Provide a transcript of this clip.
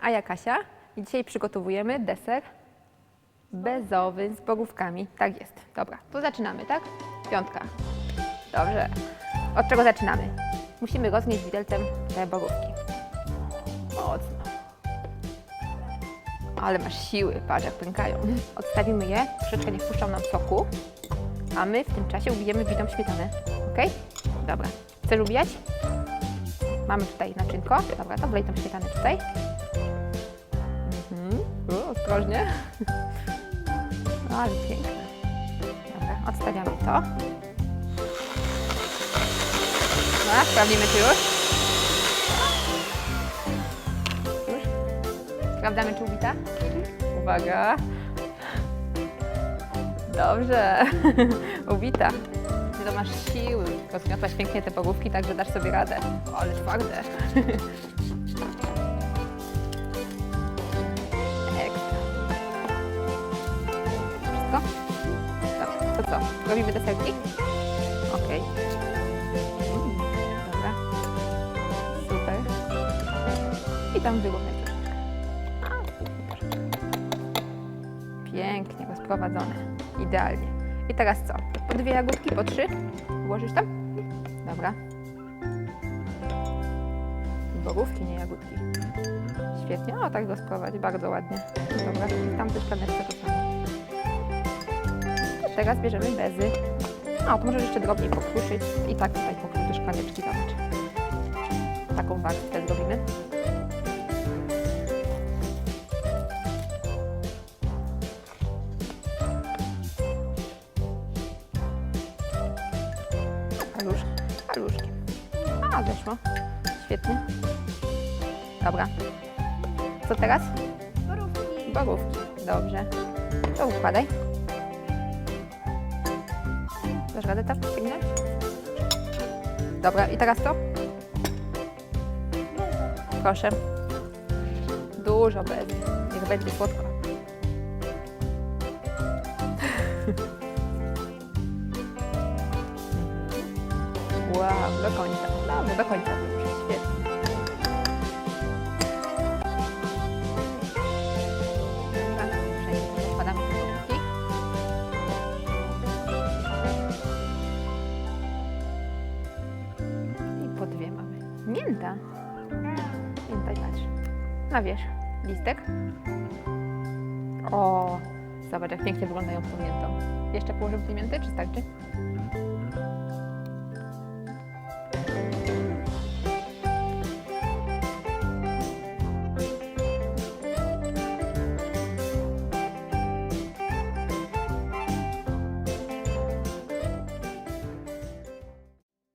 A ja Kasia. I dzisiaj przygotowujemy deser bezowy z borówkami. Tak jest. Dobra, to zaczynamy, tak? Piątka. Dobrze. Od czego zaczynamy? Musimy rozgnieść widelcem te borówki. Mocno. Ale masz siły, patrz jak pękają. Odstawimy je, troszeczkę niech puszczą nam soku, a my w tym czasie ubijemy bitą śmietanę. Ok? Dobra. Chcesz ubijać? Mamy tutaj naczynko. Dobra, to wlej tą śmietanę tutaj. Mhm. U, ostrożnie. Ale piękne. Dobra, odstawiamy to. No, sprawdzimy czy już. Już? Sprawdzamy czy ubita? Uwaga. Dobrze. ubita. To masz siły. Rozgniotłaś pięknie te pogłówki, także dasz sobie radę. Ale twarde. Ekstra. Wszystko? Dobra, to co? Robimy deserki? Okej. Mm, Dobra. Super. I tam wyrównaj. A, super. Pięknie rozprowadzone. Idealnie. I teraz co? Po dwie jagódki, po trzy? Włożysz tam? Dobra. Borówki, nie jagódki. Świetnie. O, tak rozprowadź. Bardzo ładnie. Dobra. Tam też kaneczkę to samo. Teraz bierzemy bezy. No, to możesz jeszcze drobniej pokruszyć. I tak tutaj pokruty szklaneczki, zobacz. Taką warstwę A, zeszło. Świetnie. Dobra. Co teraz? Borówki. Borówki. Dobrze. To układaj. Dasz radę tak ściągnąć? Dobra, i teraz co? Proszę. Dużo bez. Niech będzie słodko. Wow, do końca. Dobrze, do końca. Świetnie. Wszędzie rozkładamy te borówki. I po dwie mamy. Mięta. Mięta, patrz. Na wierzch. Listek. O, zobacz jak pięknie wyglądają z tą miętą. Jeszcze położymy tej mięty, czy starczy?